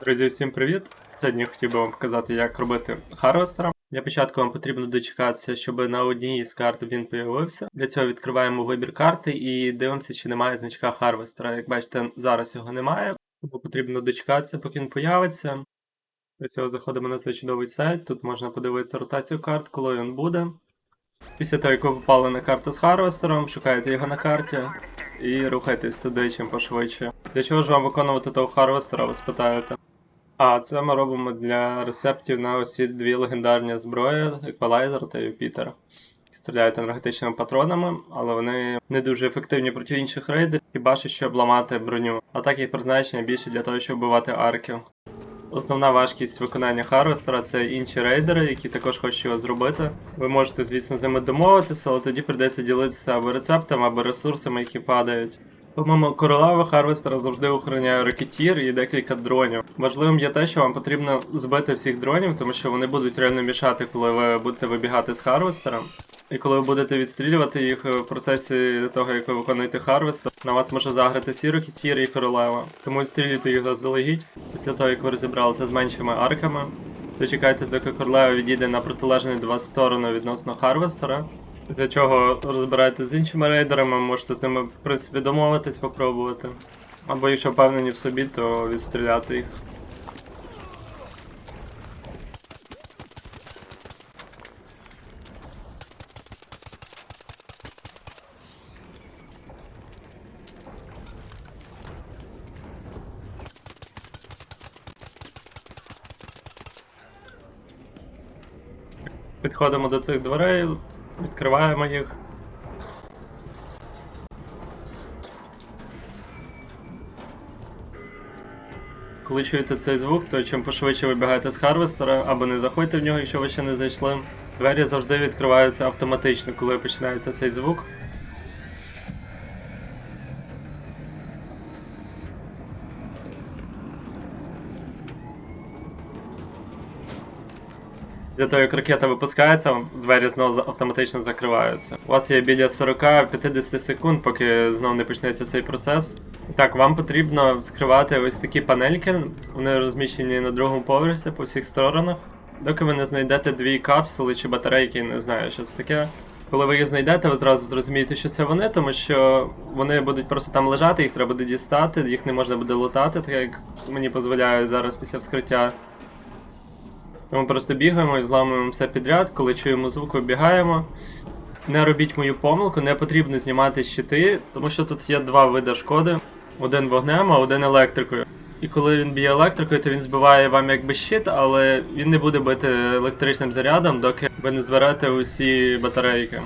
Друзі, всім привіт! Сьогодні я хотів би вам показати, як робити харвестера. Для початку вам потрібно дочекатися, щоб на одній з карт він появився. Для цього відкриваємо вибір карти і дивимося, чи немає значка харвестера. Як бачите, зараз його немає, тому потрібно дочекатися, поки він появиться. Для цього заходимо на цей чудовий сайт. Тут можна подивитися ротацію карт, коли він буде. Після того, як ви попали на карту з харвестером, шукаєте його на карті і рухайтесь туди чим пошвидше. Для чого ж вам виконувати того харвестера, ви спитаєте? А це ми робимо для рецептів на усі дві легендарні зброї Еквалайзер та Юпітер. Стріляють енергетичними патронами, але вони не дуже ефективні проти інших рейдерів, хіба що щоб ламати броню. А так їх призначення більше для того, щоб вбивати арків. Основна важкість виконання Харвестера це інші рейдери, які також хочуть його зробити. Ви можете, звісно, з ними домовитися, але тоді прийдеться ділитися або рецептами, або ресурсами, які падають. По-моєму, королева Харвестера завжди охороняє ракетір і декілька дронів. Важливим є те, що вам потрібно збити всіх дронів, тому що вони будуть реально мішати, коли ви будете вибігати з Харвестера. І коли ви будете відстрілювати їх в процесі того, як ви виконуєте Харвестер, на вас може заграти ракетір і королева. Тому відстрілюйте їх заздалегідь. Після того, як ви розібралися з меншими арками, дочекайтесь, доки королева відійде на протилежну від вас сторону відносно Харвестера. Для чого розбираєтесь з іншими рейдерами, можете з ними, в принципі, домовитись, попробувати. Або якщо впевнені в собі, то відстріляти їх. Підходимо до цих дверей, відкриваємо їх. Коли чуєте цей звук, то чим пошвидше вибігаєте з Харвестера, або не заходьте в нього, якщо ви ще не зайшли. Двері завжди відкриваються автоматично, коли починається цей звук. Для того, як ракета випускається, двері знову автоматично закриваються. У вас є біля 40-50 секунд, поки знову не почнеться цей процес. Так, вам потрібно вскривати ось такі панельки, вони розміщені на другому поверсі по всіх сторонах. Доки ви не знайдете дві капсули чи батарейки, не знаю, що це таке. Коли ви їх знайдете, ви зразу зрозумієте, що це вони, тому що вони будуть просто там лежати, їх треба буде дістати, їх не можна буде лутати, так як мені дозволяє зараз після вскриття. Ми просто бігаємо і зламуємо все підряд, коли чуємо звук, вибігаємо. Не робіть мою помилку, не потрібно знімати щити, тому що тут є два види шкоди: один вогнем, а один електрикою. І коли він б'є електрикою, то він збиває вам якби щит, але він не буде бити електричним зарядом, доки ви не зберете усі батарейки.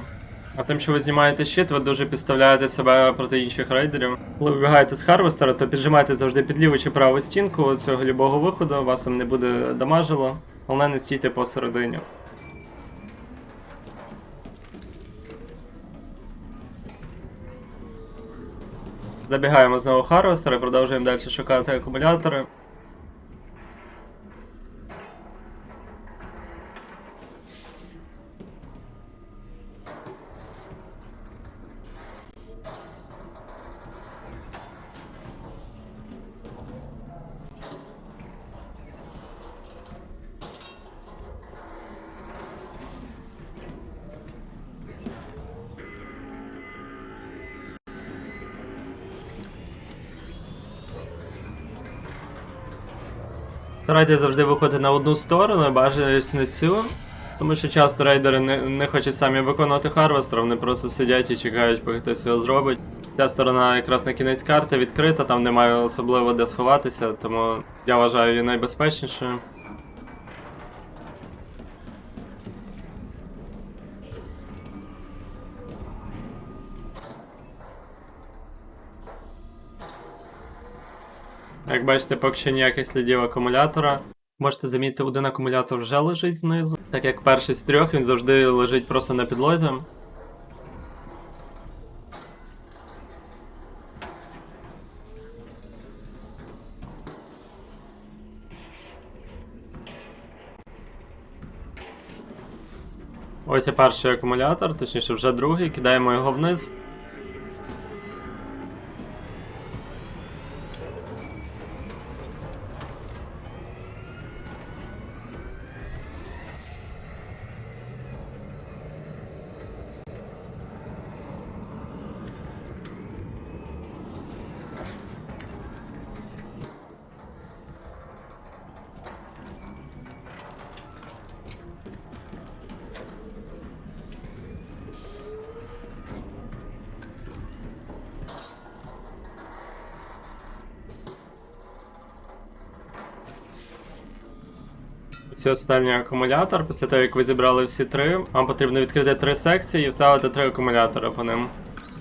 А тим, що ви знімаєте щит, ви дуже підставляєте себе проти інших рейдерів. Коли ви вибігаєте з Харвестера, то піджимайте завжди під ліву чи праву стінку цього любого виходу, вас там не буде дамажило, але не стійте посередині. Забігаємо знову Харвестера Харвестер і продовжуємо далі шукати акумулятори. Старайтесь завжди виходити на одну сторону, бажаюсь на цю. Тому що часто рейдери не, не хочуть самі виконувати харвестер, вони просто сидять і чекають, поки хтось його зробить. Ця сторона якраз на кінець карти відкрита, там немає особливо де сховатися, тому я вважаю її найбезпечнішою. Як бачите, поки що ніяких слідів акумулятора. Можете замітити, один акумулятор вже лежить знизу. Так як перший з трьох, він завжди лежить просто на підлозі. Ось і перший акумулятор, точніше вже другий, кидаємо його вниз. Ось останній акумулятор. Після того, як ви зібрали всі три, вам потрібно відкрити три секції і вставити три акумулятори по ним.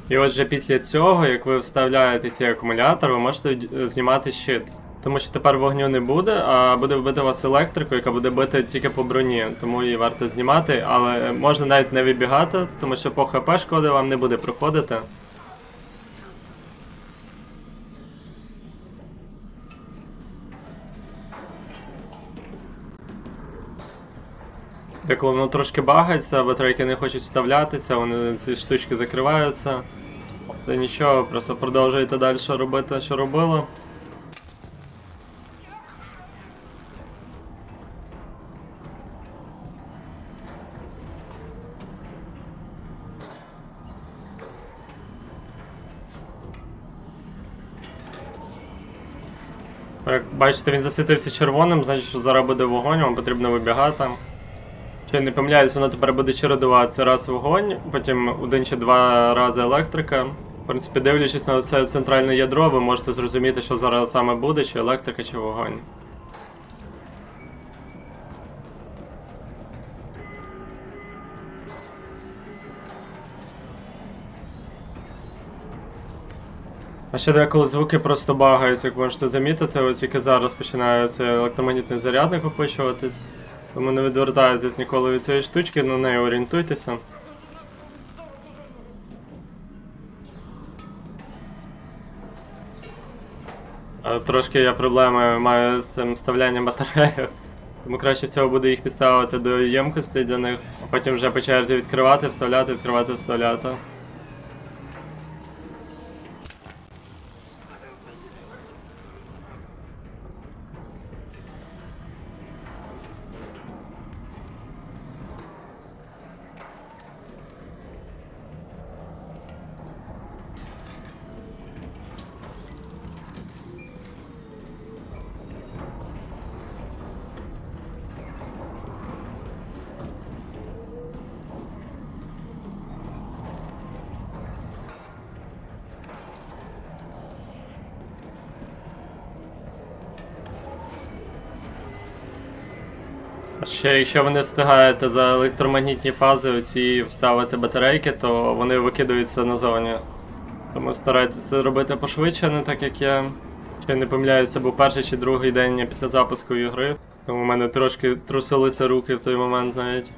І отже, після цього, як ви вставляєте ці акумулятори, ви можете знімати щит. Тому що тепер вогню не буде, а буде вбити вас електрику, яка буде бити тільки по броні, тому її варто знімати, але можна навіть не вибігати, тому що по ХП шкоди вам не буде проходити. Деколи воно трошки багається, батарейки не хочуть вставлятися, вони ці штучки закриваються. Та нічого, просто продовжуйте далі робити, що робили. Як бачите, він засвітився червоним, значить, що зараз буде вогонь, вам потрібно вибігати. Я не помиляюсь, воно тепер буде чередуватися раз вогонь, потім один чи два рази електрика. В принципі, дивлячись на це центральне ядро, ви можете зрозуміти, що зараз саме буде, чи електрика, чи вогонь. А ще деколи звуки просто багаються, як можете замітити, ось тільки зараз починає цей електромагнітний заряд накопичуватись. Тому не відвертайтесь ніколи від цієї штучки, на неї орієнтуйтеся. Трошки я проблеми маю з цим вставлянням батареїв. Тому краще всього буде їх підставити до ємкостей для них, а потім вже по черзі відкривати, вставляти, відкривати, вставляти. Ще якщо ви не встигаєте за електромагнітні фази оці вставити батарейки, то вони викидаються назовні. Тому старайтеся робити пошвидше, не так як я. Ще не помиляюся, бо перший чи другий день після запуску ігри. Тому в мене трошки трусилися руки в той момент навіть.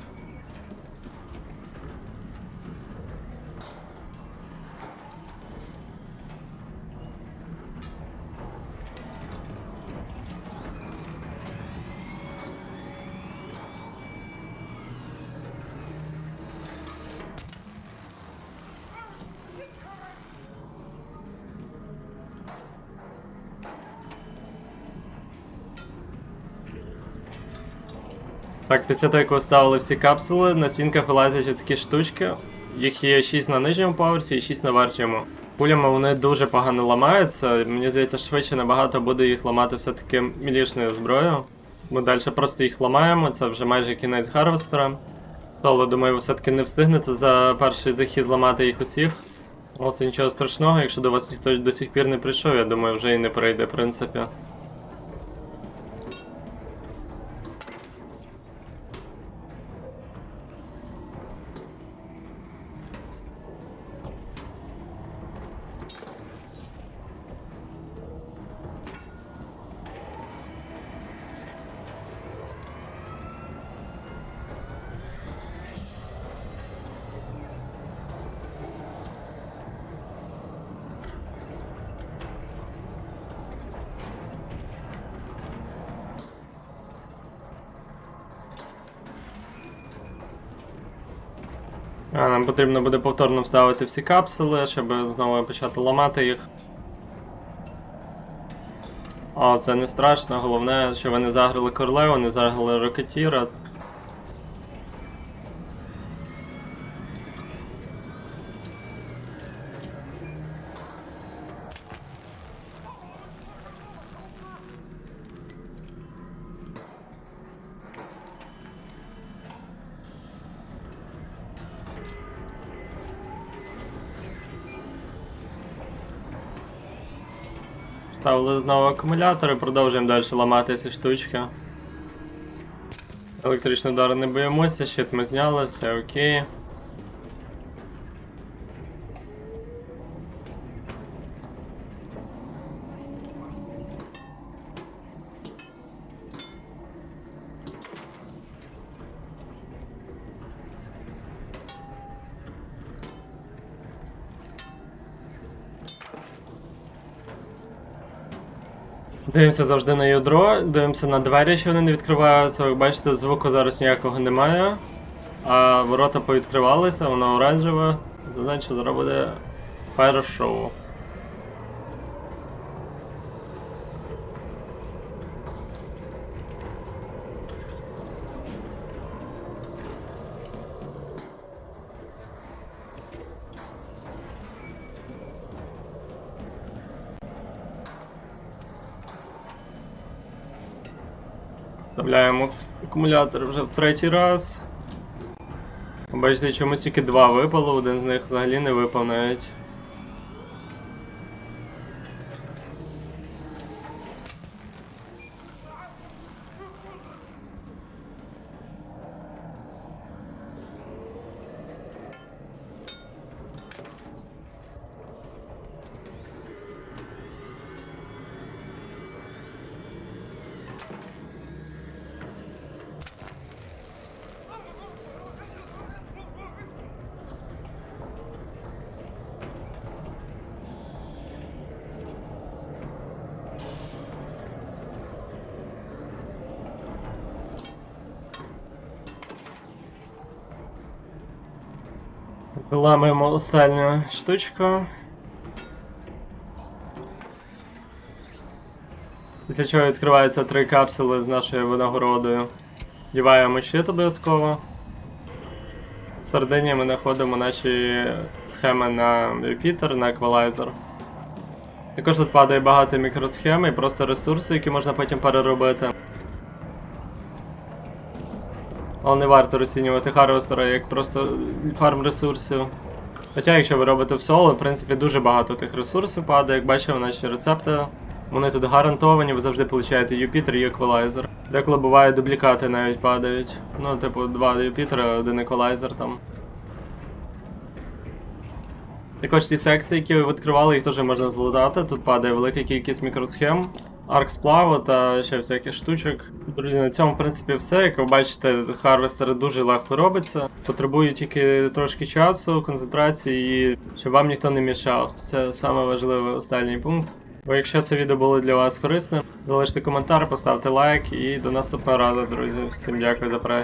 Так, після того, як ви ставили всі капсули, на стінках вилазять такі штучки. Їх є 6 на нижньому поверсі і 6 на верхньому. Пулями вони дуже погано ламаються. Мені здається, швидше набагато буде їх ламати все-таки мілішною зброєю. Ми далі просто їх ламаємо, це вже майже кінець гарвестера. Але думаю, ви все-таки не встигнете за перший захід зламати їх усіх. Але це нічого страшного, якщо до вас ніхто до сих пір не прийшов, я думаю, вже і не прийде, в принципі. А, нам потрібно буде повторно вставити всі капсули, щоб знову почати ламати їх. Але це не страшно, головне, що вони заграли Корлео, не заграли рокетіра. Ставили знову акумулятори, продовжуємо далі ламати ці штучки. Електричний удар не боїмося, щит ми зняли, все окей. Дивимося завжди на ядро, дивимося на двері, що вони не відкриваються. Як бачите, звуку зараз ніякого немає. А ворота повідкривалися, воно оранжеве. Це Значить, зараз буде фаєр-шоу. Вставляємо акумулятор вже в третій раз. Бачите, чомусь тільки два випало, один з них взагалі не випав навіть. Виламуємо останню штучку. Після чого відкриваються три капсули з нашою винагородою. Діваємо щит обов'язково. В ми знаходимо наші схеми на Юпітер, на еквалайзер. Також тут падає багато мікросхем і просто ресурси, які можна потім переробити. Але не варто розцінювати Харвестера як просто фарм ресурсів. Хоча, якщо ви робите в соло, в принципі, дуже багато тих ресурсів падає. Як бачимо, наші рецепти. Вони тут гарантовані, ви завжди получаєте Юпітер і еквалайзер. Деколи буває дублікати навіть падають. Ну, типу, два Юпітера, один еквалайзер там. Також ці секції, які ви відкривали, їх теж можна злутати. Тут падає велика кількість мікросхем, арк сплаву та ще всяких штучок. Друзі, на цьому в принципі все. Як ви бачите, харвестер дуже легко робиться. Потребує тільки трошки часу, концентрації, і щоб вам ніхто не мішав. Це саме важливий останній пункт. Бо якщо це відео було для вас корисним, залиште коментар, поставте лайк і до наступного разу, друзі. Всім дякую за перегляд.